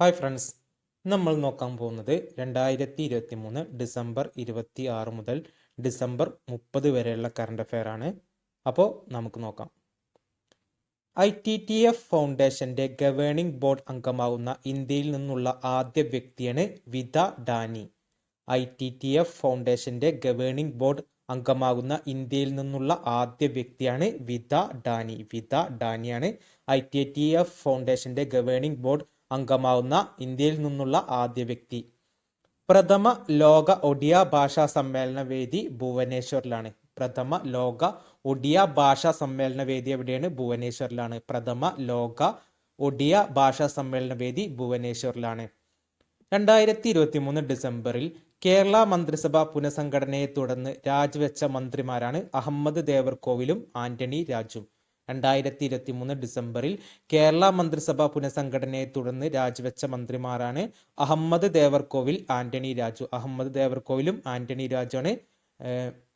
Hi friends നമ്മൾ നോക്കാൻ പോകുന്നത് രണ്ടായിരത്തി ഇരുപത്തി മൂന്ന് ഡിസംബർ ഇരുപത്തി ആറ് മുതൽ ഡിസംബർ മുപ്പത് വരെയുള്ള കറണ്ട് അഫെയർ ആണ്. അപ്പോൾ നമുക്ക് നോക്കാം. ഐ ടി ടി എഫ് ഫൗണ്ടേഷന്റെ ഗവേണിംഗ് ബോർഡ് അംഗമാകുന്ന ഇന്ത്യയിൽ നിന്നുള്ള ആദ്യ വ്യക്തിയാണ് Vita Dani. I T T F ഫൗണ്ടേഷന്റെ ഗവേണിംഗ് ബോർഡ് അംഗമാകുന്ന ഇന്ത്യയിൽ നിന്നുള്ള ആദ്യ വ്യക്തിയാണ് വിത ഡാനി. വിത ഡാനിയാണ് ഐ ടി ടി എഫ് ഫൗണ്ടേഷന്റെ ഗവേണിംഗ് ബോർഡ് അംഗമാവുന്ന ഇന്ത്യയിൽ നിന്നുള്ള ആദ്യ വ്യക്തി. പ്രഥമ ലോക ഒഡിയ ഭാഷാ സമ്മേളന വേദി ഭുവനേശ്വറിലാണ്. പ്രഥമ ലോക ഒഡിയ ഭാഷാ സമ്മേളന വേദി എവിടെയാണ്? ഭുവനേശ്വറിലാണ്. പ്രഥമ ലോക ഒഡിയ ഭാഷാ സമ്മേളന വേദി ഭുവനേശ്വറിലാണ്. രണ്ടായിരത്തി ഇരുപത്തി മൂന്ന് ഡിസംബറിൽ കേരള മന്ത്രിസഭ പുനഃസംഘടനയെ തുടർന്ന് രാജിവെച്ച മന്ത്രിമാരാണ് അഹമ്മദ് ദേവർകോവിലും ആന്റണി രാജും രണ്ടായിരത്തി ഇരുപത്തി മൂന്ന് ഡിസംബറിൽ കേരള മന്ത്രിസഭ പുനഃസംഘടനയെ തുടർന്ന് രാജിവെച്ച മന്ത്രിമാരാണ് അഹമ്മദ് ദേവർകോവിൽ ആന്റണി രാജു. അഹമ്മദ് ദേവർകോവിലും ആന്റണി രാജുവാണ്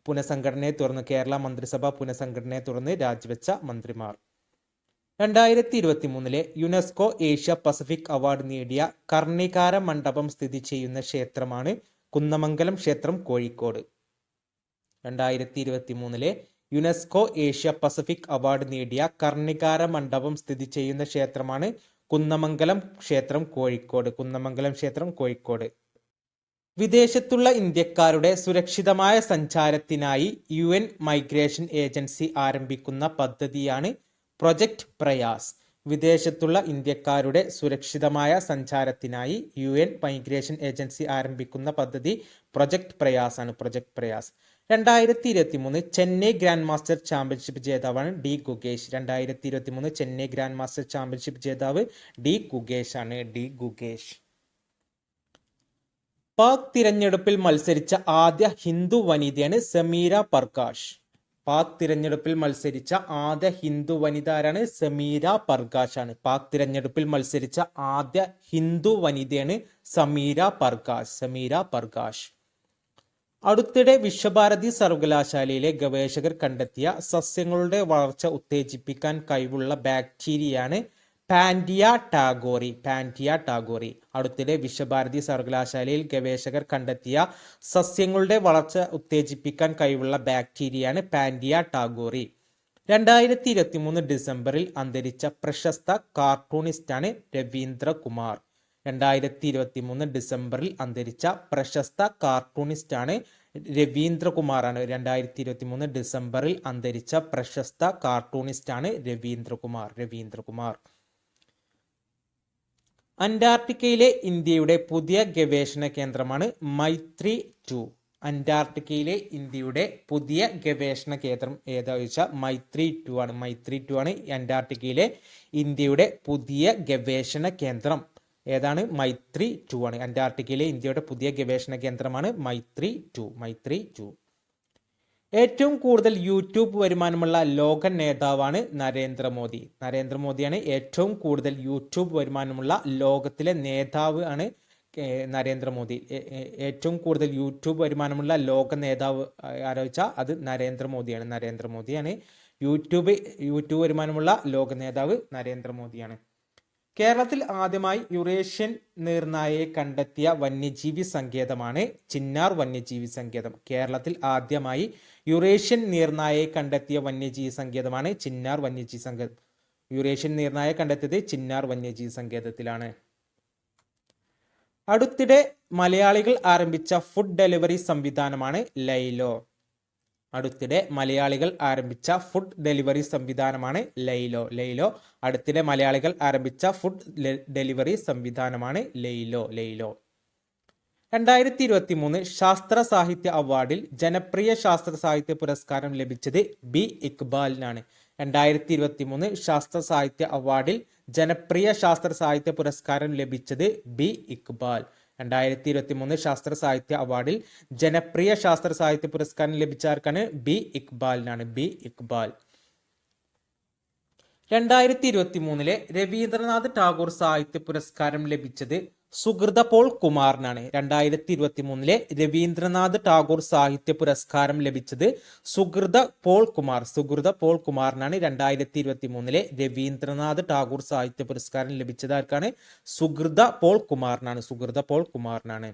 പുനഃസംഘടനയെ തുടർന്ന് കേരള മന്ത്രിസഭ പുനഃസംഘടനയെ തുടർന്ന് രാജിവെച്ച മന്ത്രിമാർ. രണ്ടായിരത്തി ഇരുപത്തി മൂന്നിലെ യുനെസ്കോ ഏഷ്യ പസഫിക് അവാർഡ് നേടിയ കർണികാര മണ്ഡപം സ്ഥിതി ചെയ്യുന്ന ക്ഷേത്രമാണ് കുന്നമംഗലം ക്ഷേത്രം കോഴിക്കോട്. രണ്ടായിരത്തി ഇരുപത്തി മൂന്നിലെ യുനെസ്കോ ഏഷ്യ പസഫിക് അവാർഡ് നേടിയ കർണികാര മണ്ഡപം സ്ഥിതി ചെയ്യുന്ന ക്ഷേത്രമാണ് കുന്നമംഗലം ക്ഷേത്രം കോഴിക്കോട്. കുന്നമംഗലം ക്ഷേത്രം കോഴിക്കോട്. വിദേശത്തുള്ള ഇന്ത്യക്കാരുടെ സുരക്ഷിതമായ സഞ്ചാരത്തിനായി യു എൻ മൈഗ്രേഷൻ ഏജൻസി ആരംഭിക്കുന്ന പദ്ധതിയാണ് പ്രൊജക്ട് പ്രയാസ്. വിദേശത്തുള്ള ഇന്ത്യക്കാരുടെ സുരക്ഷിതമായ സഞ്ചാരത്തിനായി യു എൻ മൈഗ്രേഷൻ ഏജൻസി ആരംഭിക്കുന്ന പദ്ധതി പ്രൊജക്ട് പ്രയാസാണ്. പ്രൊജക്ട് പ്രയാസ്. രണ്ടായിരത്തി ഇരുപത്തി മൂന്ന് ചെന്നൈ ഗ്രാൻഡ് മാസ്റ്റർ ചാമ്പ്യൻഷിപ്പ് ജേതാവാണ് ഡി ഗുഗേഷ് രണ്ടായിരത്തി ഇരുപത്തി മൂന്ന് ചെന്നൈ ഗ്രാൻഡ് മാസ്റ്റർ ചാമ്പ്യൻഷിപ്പ് ജേതാവ് ഡി ഗുഗേഷ് ആണ് ഡി ഗുഗേഷ് പാക് തിരഞ്ഞെടുപ്പിൽ മത്സരിച്ച ആദ്യ ഹിന്ദു വനിതയാണ് സമീര പർകാഷ് പാക് തിരഞ്ഞെടുപ്പിൽ മത്സരിച്ച ആദ്യ ഹിന്ദു വനിത ആരാണ് സമീര പർഗാഷ് ആണ് പാക് തിരഞ്ഞെടുപ്പിൽ മത്സരിച്ച ആദ്യ ഹിന്ദു വനിതയാണ് സമീര പർഗാഷ്. സമീര പർകാഷ് അടുത്തിടെ വിശ്വഭാരതി സർവകലാശാലയിലെ ഗവേഷകർ കണ്ടെത്തിയ സസ്യങ്ങളുടെ വളർച്ച ഉത്തേജിപ്പിക്കാൻ കഴിവുള്ള ബാക്ടീരിയയാണ് പാൻഡിയ ടാഗോറി പാൻഡിയ ടാഗോറി. അടുത്തിടെ വിശ്വഭാരതി സർവകലാശാലയിൽ ഗവേഷകർ കണ്ടെത്തിയ സസ്യങ്ങളുടെ വളർച്ച ഉത്തേജിപ്പിക്കാൻ കഴിവുള്ള ബാക്ടീരിയയാണ് പാൻഡിയ ടാഗോറി. രണ്ടായിരത്തി ഇരുപത്തി മൂന്ന് ഡിസംബറിൽ അന്തരിച്ച പ്രശസ്ത കാർട്ടൂണിസ്റ്റാണ് രവീന്ദ്രകുമാർ. രണ്ടായിരത്തി ഇരുപത്തി മൂന്ന് ഡിസംബറിൽ അന്തരിച്ച പ്രശസ്ത കാർട്ടൂണിസ്റ്റാണ് രവീന്ദ്രകുമാറാണ്. രണ്ടായിരത്തി ഇരുപത്തി മൂന്ന് ഡിസംബറിൽ അന്തരിച്ച പ്രശസ്ത കാർട്ടൂണിസ്റ്റാണ് രവീന്ദ്രകുമാർ. രവീന്ദ്രകുമാർ. അന്റാർട്ടിക്കയിലെ ഇന്ത്യയുടെ പുതിയ ഗവേഷണ കേന്ദ്രമാണ് മൈത്രി ടു. അന്റാർട്ടിക്കയിലെ ഇന്ത്യയുടെ പുതിയ ഗവേഷണ കേന്ദ്രം ഏതാ ചോദിച്ചാൽ മൈത്രി ടു ആണ്. മൈത്രി ടു ആണ് അന്റാർട്ടിക്കയിലെ ഇന്ത്യയുടെ പുതിയ ഗവേഷണ കേന്ദ്രം. ഏതാണ്? മൈത്രി ടു ആണ്. അന്റാർട്ടിക്കയിലെ ഇന്ത്യയുടെ പുതിയ ഗവേഷണ കേന്ദ്രമാണ് മൈത്രി ടു. Maitri to. ഏറ്റവും കൂടുതൽ യൂട്യൂബ് വരുമാനമുള്ള ലോക നേതാവാണ് നരേന്ദ്രമോദി. നരേന്ദ്രമോദിയാണ് ഏറ്റവും കൂടുതൽ യൂട്യൂബ് വരുമാനമുള്ള ലോകത്തിലെ നേതാവ് ആണ് നരേന്ദ്രമോദി. ഏറ്റവും കൂടുതൽ യൂട്യൂബ് വരുമാനമുള്ള ലോക നേതാവ് ആലോചിച്ചാൽ അത് നരേന്ദ്രമോദിയാണ്. നരേന്ദ്രമോദിയാണ് യൂട്യൂബ് യൂട്യൂബ് വരുമാനമുള്ള ലോക നേതാവ് നരേന്ദ്രമോദിയാണ്. കേരളത്തിൽ ആദ്യമായി യുറേഷ്യൻ നീർനായയെ കണ്ടെത്തിയ വന്യജീവി സങ്കേതമാണ് ചിന്നാർ വന്യജീവി സങ്കേതം. കേരളത്തിൽ ആദ്യമായി യുറേഷ്യൻ നീർനായയെ കണ്ടെത്തിയ വന്യജീവി സങ്കേതമാണ് ചിന്നാർ വന്യജീവി സങ്കേതം യുറേഷ്യൻ നീർനായ കണ്ടെത്തിയത് ചിന്നാർ വന്യജീവി സങ്കേതത്തിലാണ്. അടുത്തിടെ മലയാളികൾ ആരംഭിച്ച ഫുഡ് ഡെലിവറി സംവിധാനമാണ് ലൈലോ. അടുത്തിടെ മലയാളികൾ ആരംഭിച്ച ഫുഡ് ഡെലിവറി സംവിധാനമാണ് ലൈലോ. ലൈലോ അടുത്തിടെ മലയാളികൾ ആരംഭിച്ച ഫുഡ് ഡെലിവറി സംവിധാനമാണ് ലൈലോ. ലൈലോ. രണ്ടായിരത്തി ഇരുപത്തി മൂന്ന് ശാസ്ത്ര സാഹിത്യ അവാർഡിൽ ജനപ്രിയ ശാസ്ത്ര സാഹിത്യ പുരസ്കാരം ലഭിച്ചത് ബി. ഇക്ബാലിനാണ്. രണ്ടായിരത്തി ഇരുപത്തി മൂന്ന് ശാസ്ത്ര സാഹിത്യ അവാർഡിൽ ജനപ്രിയ ശാസ്ത്ര സാഹിത്യ പുരസ്കാരം ലഭിച്ചത് ബി. ഇക്ബാൽ. രണ്ടായിരത്തി ഇരുപത്തി മൂന്ന് ശാസ്ത്ര സാഹിത്യ അവാർഡിൽ ജനപ്രിയ ശാസ്ത്ര സാഹിത്യ പുരസ്കാരം ലഭിച്ച ആർക്കാണ് ബി ഇക്ബാലിനാണ്. ബി ഇക്ബാൽ. രണ്ടായിരത്തി ഇരുപത്തി മൂന്നിലെ രവീന്ദ്രനാഥ് ടാഗോർ സാഹിത്യ പുരസ്കാരം ലഭിച്ചത് സുഹൃത പോൾ കുമാറിനാണ് രണ്ടായിരത്തി ഇരുപത്തി മൂന്നിലെ രവീന്ദ്രനാഥ് ടാഗോർ സാഹിത്യ പുരസ്കാരം ലഭിച്ചത് സുഹൃത പോൾ കുമാർ. സുഹൃത പോൾ കുമാറിനാണ് രണ്ടായിരത്തി ഇരുപത്തി മൂന്നിലെ രവീന്ദ്രനാഥ് ടാഗോർ സാഹിത്യ പുരസ്കാരം ലഭിച്ചത്. ആർക്കാണ്? സുഹൃത പോൾ കുമാറിനാണ്. സുഹൃത പോൾ കുമാറിനാണ്.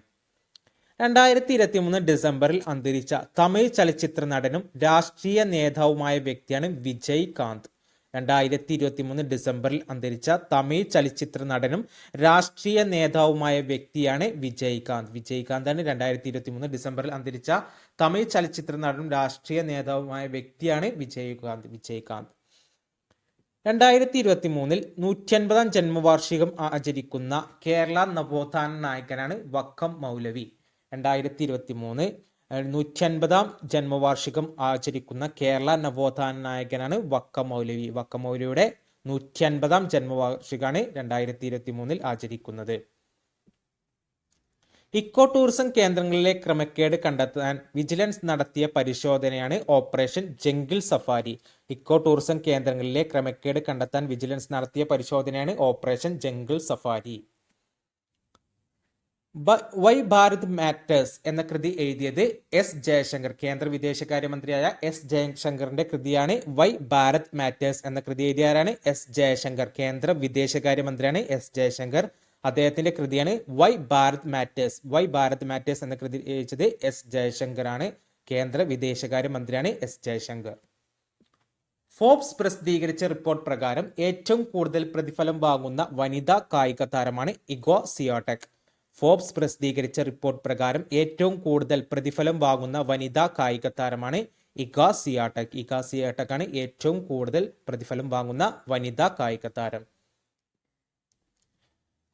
രണ്ടായിരത്തി ഇരുപത്തി മൂന്ന് ഡിസംബറിൽ അന്തരിച്ച തമിഴ് ചലച്ചിത്ര നടനും രാഷ്ട്രീയ നേതാവുമായ വ്യക്തിയാണ് വിജയ് കാന്ത് രണ്ടായിരത്തി ഇരുപത്തി മൂന്ന് ഡിസംബറിൽ അന്തരിച്ച തമിഴ് ചലച്ചിത്ര നടനും രാഷ്ട്രീയ നേതാവുമായ വ്യക്തിയാണ് വിജയ്കാന്ത്. വിജയ്കാന്താണ് രണ്ടായിരത്തി ഇരുപത്തി മൂന്ന് ഡിസംബറിൽ അന്തരിച്ച തമിഴ് ചലച്ചിത്ര നടനും രാഷ്ട്രീയ നേതാവുമായ വ്യക്തിയാണ് വിജയ്കാന്ത്. വിജയ്കാന്ത്. രണ്ടായിരത്തി ഇരുപത്തി മൂന്നിൽ നൂറ്റൻപതാം ജന്മവാർഷികം ആചരിക്കുന്ന കേരള നവോത്ഥാന നായകനാണ് വക്കം മൗലവി. രണ്ടായിരത്തി ഇരുപത്തി മൂന്ന് നൂറ്റൻപതാം ജന്മവാർഷികം ആചരിക്കുന്ന കേരള നവോത്ഥാന നായകനാണ് വക്ക മൗലവി. വക്ക മൗലവിയുടെ നൂറ്റൻപതാം ജന്മവാർഷികമാണ് രണ്ടായിരത്തി ഇരുപത്തി മൂന്നിൽ ആചരിക്കുന്നത്. ഇക്കോ ടൂറിസം കേന്ദ്രങ്ങളിലെ ക്രമക്കേട് കണ്ടെത്താൻ വിജിലൻസ് നടത്തിയ പരിശോധനയാണ് operation jungle safari. Eco tourism കേന്ദ്രങ്ങളിലെ ക്രമക്കേട് കണ്ടെത്താൻ വിജിലൻസ് നടത്തിയ പരിശോധനയാണ് operation jungle safari. Why Bharat matters എന്ന കൃതി എഴുതിയത് എസ് ജയശങ്കർ കേന്ദ്ര വിദേശകാര്യമന്ത്രിയായ എസ് ജയശങ്കറിന്റെ കൃതിയാണ് വൈ ഭാരത് മാറ്റേഴ്സ് എന്ന കൃതി എഴുതിയ ആരാണ് എസ് ജയശങ്കർ കേന്ദ്ര വിദേശകാര്യമന്ത്രിയാണ് എസ് ജയശങ്കർ. അദ്ദേഹത്തിന്റെ കൃതിയാണ് why Bharat matters why Bharat matters എന്ന കൃതി എഴുതിയത് എസ് ജയശങ്കർ ആണ് കേന്ദ്ര വിദേശകാര്യമന്ത്രിയാണ് എസ് ജയശങ്കർ. ഫോബ്സ് പ്രസിദ്ധീകരിച്ച റിപ്പോർട്ട് പ്രകാരം ഏറ്റവും കൂടുതൽ പ്രതിഫലം വാങ്ങുന്ന വനിതാ കായിക താരമാണ് ഇഗോ സിയോടെക് ഫോബ്സ് പ്രസിദ്ധീകരിച്ച റിപ്പോർട്ട് പ്രകാരം ഏറ്റവും കൂടുതൽ പ്രതിഫലം വാങ്ങുന്ന വനിതാ കായിക താരമാണ് ഇഗ സിയാട്ടക് ഇഗ സിയാട്ടക് ആണ് ഏറ്റവും കൂടുതൽ പ്രതിഫലം വാങ്ങുന്ന വനിതാ കായിക താരം.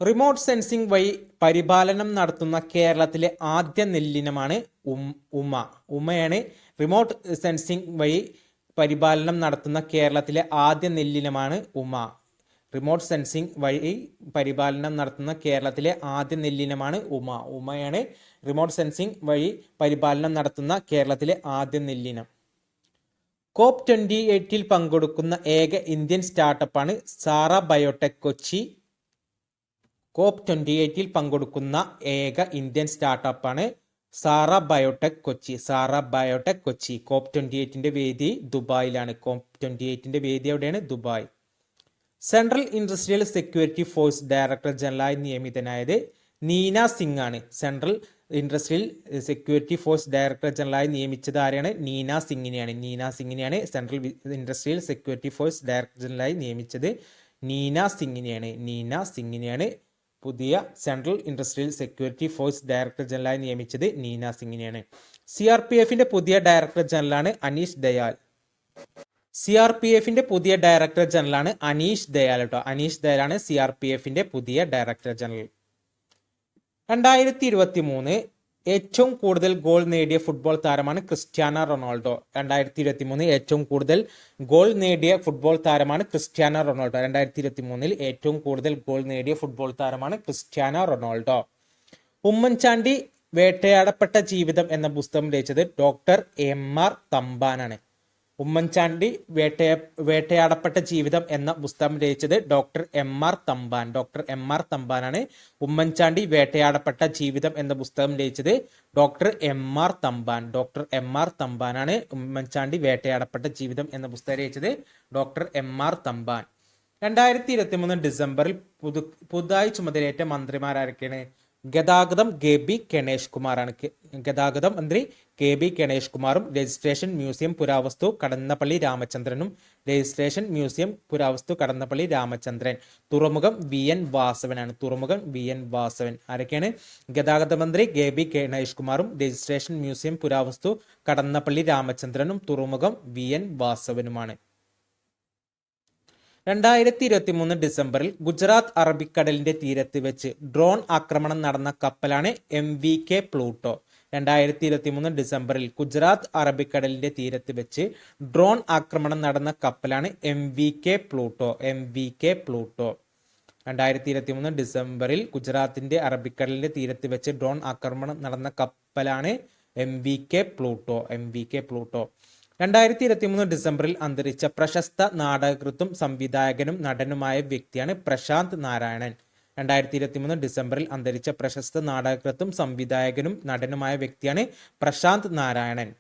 റിമോട്ട് സെൻസിംഗ് വഴി പരിപാലനം നടത്തുന്ന കേരളത്തിലെ ആദ്യ നെല്ലിനമാണ് ഉമ. ഉമയാണ് റിമോട്ട് സെൻസിംഗ് വഴി പരിപാലനം നടത്തുന്ന കേരളത്തിലെ ആദ്യ നെല്ലിനമാണ് ഉമ. റിമോട്ട് സെൻസിംഗ് വഴി പരിപാലനം നടത്തുന്ന കേരളത്തിലെ ആദ്യ നെല്ലിനമാണ് ഉമ. ഉമയാണ് റിമോട്ട് സെൻസിംഗ് വഴി പരിപാലനം നടത്തുന്ന കേരളത്തിലെ ആദ്യ നെല്ലിനം. കോപ്പ് ട്വന്റി എയ്റ്റിൽ പങ്കെടുക്കുന്ന ഏക Indian സ്റ്റാർട്ടപ്പാണ് Saara Biotech Kochi. COP twenty എയ്റ്റിൽ പങ്കെടുക്കുന്ന ഏക Indian സ്റ്റാർട്ടപ്പാണ് Saara Biotech Kochi. Saara Biotech Kochi. COP twenty എയ്റ്റിന്റെ വേദി ദുബായിലാണ്. കോപ്പ് ട്വന്റി എയ്റ്റിന്റെ വേദി എവിടെയാണ്? Dubai. Central industrial security force director ജനറലായി നിയമിതനായത് നീന സിംഗ് ആണ് central industrial security force director ജനറലായി നിയമിച്ചത് ആരെയാണ് നീന സിംഗിനെയാണ്. Neena സിംഗിനെയാണ് central industrial security force director ജനറലായി നിയമിച്ചത് നീന സിംഗിനെയാണ്. നീന സിംഗിനെയാണ് പുതിയ central industrial security Force director ജനറലായി നിയമിച്ചത് നീന സിംഗിനെയാണ്. സി ആർ പി എഫിന്റെ പുതിയ director ജനറലാണ് Aneesh Dayal. C R P എഫിന്റെ പുതിയ ഡയറക്ടർ ജനറലാണ് അനീഷ് ദയാൽ കേട്ടോ അനീഷ് ദയാലാണ് സി ആർ പി എഫിന്റെ പുതിയ ഡയറക്ടർ ജനറൽ രണ്ടായിരത്തി ഇരുപത്തി മൂന്ന് ഏറ്റവും കൂടുതൽ ഗോൾ നേടിയ ഫുട്ബോൾ താരമാണ് ക്രിസ്ത്യാനോ റൊണാൾഡോ. രണ്ടായിരത്തി ഇരുപത്തി മൂന്ന് ഏറ്റവും കൂടുതൽ ഗോൾ നേടിയ ഫുട്ബോൾ താരമാണ് ക്രിസ്ത്യാനോ റൊണാൾഡോ. രണ്ടായിരത്തി ഇരുപത്തി മൂന്നിൽ ഏറ്റവും കൂടുതൽ ഗോൾ നേടിയ ഫുട്ബോൾ താരമാണ് ക്രിസ്ത്യാനോ റൊണാൾഡോ. ഉമ്മൻചാണ്ടി വേട്ടയാടപ്പെട്ട ജീവിതം എന്ന പുസ്തകം രചിച്ചത് ഡോക്ടർ എം ആർ തമ്പാനാണ്. ഉമ്മൻചാണ്ടി വേട്ടയ വേട്ടയാടപ്പെട്ട ജീവിതം എന്ന പുസ്തകം രചിച്ചത് doctor M R Thampan. Doctor M R തമ്പാനാണ് Oommen Chandy വേട്ടയാടപ്പെട്ട ജീവിതം എന്ന പുസ്തകം രചിച്ചത് doctor M R Thampan. Doctor M R തമ്പാനാണ് Oommen Chandy വേട്ടയാടപ്പെട്ട ജീവിതം എന്ന പുസ്തകം രചിച്ചത് ഡോക്ടർ എം ആർ തമ്പാൻ. രണ്ടായിരത്തി ഇരുപത്തി മൂന്ന് ഡിസംബറിൽ പുതു പുതുതായി ചുമതലയേറ്റ മന്ത്രിമാരാരൊക്കെയാണ്? ഗതാഗതം കെ ബി ഗണേഷ് കുമാറാണ് ഗതാഗതം മന്ത്രി കെ ബി ഗണേഷ് കുമാറും രജിസ്ട്രേഷൻ മ്യൂസിയം പുരാവസ്തു കടന്നപ്പള്ളി രാമചന്ദ്രനും രജിസ്ട്രേഷൻ മ്യൂസിയം പുരാവസ്തു കടന്നപ്പള്ളി രാമചന്ദ്രൻ. തുറമുഖം വി എൻ വാസവനാണ്. തുറമുഖം വി എൻ വാസവൻ. ആരൊക്കെയാണ്? ഗതാഗത മന്ത്രി കെ ബി ഗണേഷ് കുമാറും രജിസ്ട്രേഷൻ മ്യൂസിയം പുരാവസ്തു കടന്നപ്പള്ളി രാമചന്ദ്രനും തുറമുഖം വി എൻ വാസവനുമാണ്. രണ്ടായിരത്തി ഇരുപത്തി മൂന്ന് ഡിസംബറിൽ ഗുജറാത്ത് അറബിക്കടലിന്റെ തീരത്ത് വെച്ച് ഡ്രോൺ ആക്രമണം നടന്ന കപ്പലാണ് എം വി കെ പ്ലൂട്ടോ. രണ്ടായിരത്തി ഇരുപത്തി മൂന്ന് ഡിസംബറിൽ ഗുജറാത്ത് അറബിക്കടലിന്റെ തീരത്ത് വെച്ച് ഡ്രോൺ ആക്രമണം നടന്ന കപ്പലാണ് M V K Pluto M V K Pluto. രണ്ടായിരത്തി ഇരുപത്തി മൂന്ന് ഡിസംബറിൽ ഗുജറാത്തിന്റെ അറബിക്കടലിന്റെ തീരത്ത് വെച്ച് ഡ്രോൺ ആക്രമണം നടന്ന കപ്പലാണ് M V K Pluto M V K Pluto. രണ്ടായിരത്തി ഇരുപത്തി മൂന്ന് ഡിസംബറിൽ അന്തരിച്ച പ്രശസ്ത നാടകകൃത്തും സംവിധായകനും നടനുമായ വ്യക്തിയാണ് പ്രശാന്ത് നാരായണൻ. രണ്ടായിരത്തി ഇരുപത്തി മൂന്ന് ഡിസംബറിൽ അന്തരിച്ച പ്രശസ്ത നാടകകൃത്തും സംവിധായകനും നടനുമായ വ്യക്തിയാണ് പ്രശാന്ത് നാരായണൻ.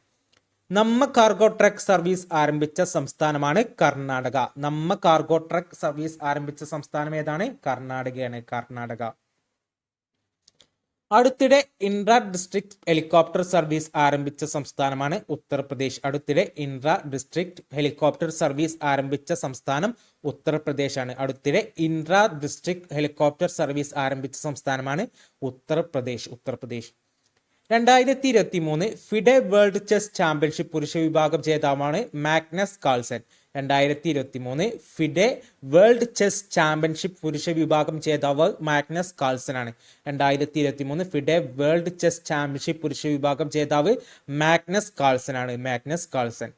നമ്മ കാർഗോ ട്രക്ക് സർവീസ് ആരംഭിച്ച സംസ്ഥാനമാണ് കർണാടക. നമ്മ കാർഗോ ട്രക്ക് സർവീസ് ആരംഭിച്ച സംസ്ഥാനം ഏതാണ്? കർണാടകയാണ്. കർണാടക. അടുത്തിടെ ഇൻട്രാ ഡിസ്ട്രിക്ട് ഹെലികോപ്റ്റർ സർവീസ് ആരംഭിച്ച സംസ്ഥാനമാണ് ഉത്തർപ്രദേശ്. അടുത്തിടെ ഇൻട്രാ ഡിസ്ട്രിക്ട് ഹെലികോപ്റ്റർ സർവീസ് ആരംഭിച്ച സംസ്ഥാനം ഉത്തർപ്രദേശാണ്. അടുത്തിടെ ഇൻട്രാ ഡിസ്ട്രിക്ട് ഹെലികോപ്റ്റർ സർവീസ് ആരംഭിച്ച സംസ്ഥാനമാണ് ഉത്തർപ്രദേശ്. ഉത്തർപ്രദേശ്. രണ്ടായിരത്തി ഇരുപത്തി മൂന്ന് ഫിഡെ വേൾഡ് ചെസ് ചാമ്പ്യൻഷിപ്പ് പുരുഷ വിഭാഗം ജേതാവാണ് മാഗ്നസ് കാൾസൺ. രണ്ടായിരത്തി ഇരുപത്തി മൂന്ന് ഫിഡെ വേൾഡ് ചെസ് ചാമ്പ്യൻഷിപ്പ് പുരുഷ വിഭാഗം ജേതാവ് മാഗ്നസ് കാൾസൺ ആണ് രണ്ടായിരത്തി ഇരുപത്തി മൂന്ന് ഫിഡെ വേൾഡ് ചെസ് ചാമ്പ്യൻഷിപ്പ് പുരുഷ വിഭാഗം ജേതാവ് മാഗ്നസ് കാൾസൺ ആണ് മാഗ്നസ് കാൾസൺ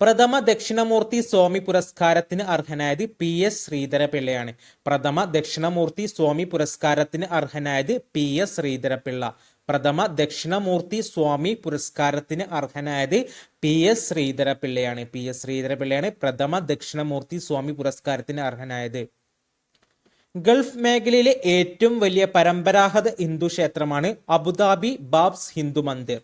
പ്രഥമ ദക്ഷിണമൂർത്തി സ്വാമി പുരസ്കാരത്തിന് അർഹനായത് പി എസ് ശ്രീധരപിള്ളയാണ്. പ്രഥമ ദക്ഷിണമൂർത്തി സ്വാമി പുരസ്കാരത്തിന് അർഹനായത് പി എസ് ശ്രീധരപിള്ള. പ്രഥമ ദക്ഷിണമൂർത്തി സ്വാമി പുരസ്കാരത്തിന് അർഹനായത് പി എസ് ശ്രീധരപിള്ളയാണ്. പി എസ് ശ്രീധരപിള്ളയാണ് പ്രഥമ ദക്ഷിണമൂർത്തി സ്വാമി പുരസ്കാരത്തിന് അർഹനായത്. ഗൾഫ് മേഖലയിലെ ഏറ്റവും വലിയ പരമ്പരാഗത ഹിന്ദു ക്ഷേത്രമാണ് Abu Dhabi BAPS Hindu Mandir.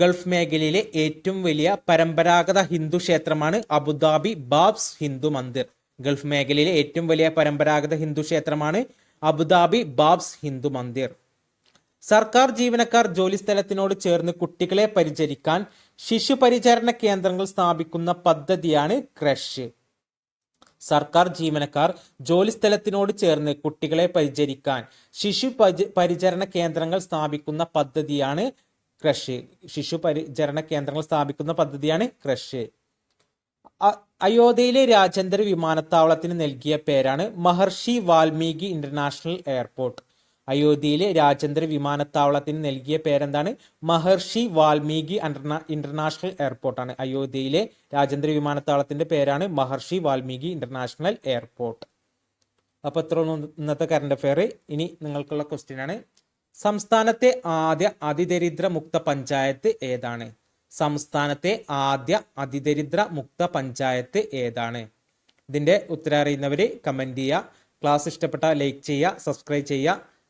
Gulf മേഖലയിലെ ഏറ്റവും വലിയ പരമ്പരാഗത ഹിന്ദു ക്ഷേത്രമാണ് Abu Dhabi BAPS Hindu Mandir. Gulf മേഖലയിലെ ഏറ്റവും വലിയ പരമ്പരാഗത ഹിന്ദു ക്ഷേത്രമാണ് അബുദാബി ബാബ്സ് ഹിന്ദു മന്ദിർ. സർക്കാർ ജീവനക്കാർ ജോലിസ്ഥലത്തിനോട് ചേർന്ന് കുട്ടികളെ പരിചരിക്കാൻ ശിശു പരിചരണ കേന്ദ്രങ്ങൾ സ്ഥാപിക്കുന്ന പദ്ധതിയാണ് ക്രഷ്. സർക്കാർ ജീവനക്കാർ ജോലിസ്ഥലത്തിനോട് ചേർന്ന് കുട്ടികളെ പരിചരിക്കാൻ ശിശു പരിചരണ കേന്ദ്രങ്ങൾ സ്ഥാപിക്കുന്ന പദ്ധതിയാണ് ക്രഷ്. ശിശു പരിചരണ കേന്ദ്രങ്ങൾ സ്ഥാപിക്കുന്ന പദ്ധതിയാണ് ക്രഷ്. അയോധ്യയിലെ രാജ്യാന്തര വിമാനത്താവളത്തിന് നൽകിയ പേരാണ് മഹർഷി വാൽമീകി ഇന്റർനാഷണൽ എയർപോർട്ട്. അയോധ്യയിലെ രാജ്യാന്തര വിമാനത്താവളത്തിന് നൽകിയ പേരെന്താണ്? മഹർഷി വാൽമീകി ഇന്റർനാഷണൽ എയർപോർട്ടാണ്. അയോധ്യയിലെ രാജ്യാന്തര വിമാനത്താവളത്തിന്റെ പേരാണ് മഹർഷി വാൽമീകി ഇന്റർനാഷണൽ എയർപോർട്ട്. അപ്പോൾ ഇത്ര ഇന്നത്തെ കറണ്ട് അഫെയർ ഇനി നിങ്ങൾക്കുള്ള ക്വസ്റ്റ്യൻ ആണ്. സംസ്ഥാനത്തെ ആദ്യ അതിദരിദ്ര മുക്ത പഞ്ചായത്ത് ഏതാണ്? സംസ്ഥാനത്തെ ആദ്യ അതിദരിദ്ര മുക്ത പഞ്ചായത്ത് ഏതാണ്? ഇതിന്റെ ഉത്തരം അറിയുന്നവർ കമന്റ് ചെയ്യുക. ക്ലാസ് ഇഷ്ടപ്പെട്ട ലൈക്ക് ചെയ്യുക സബ്സ്ക്രൈബ് ചെയ്യുക.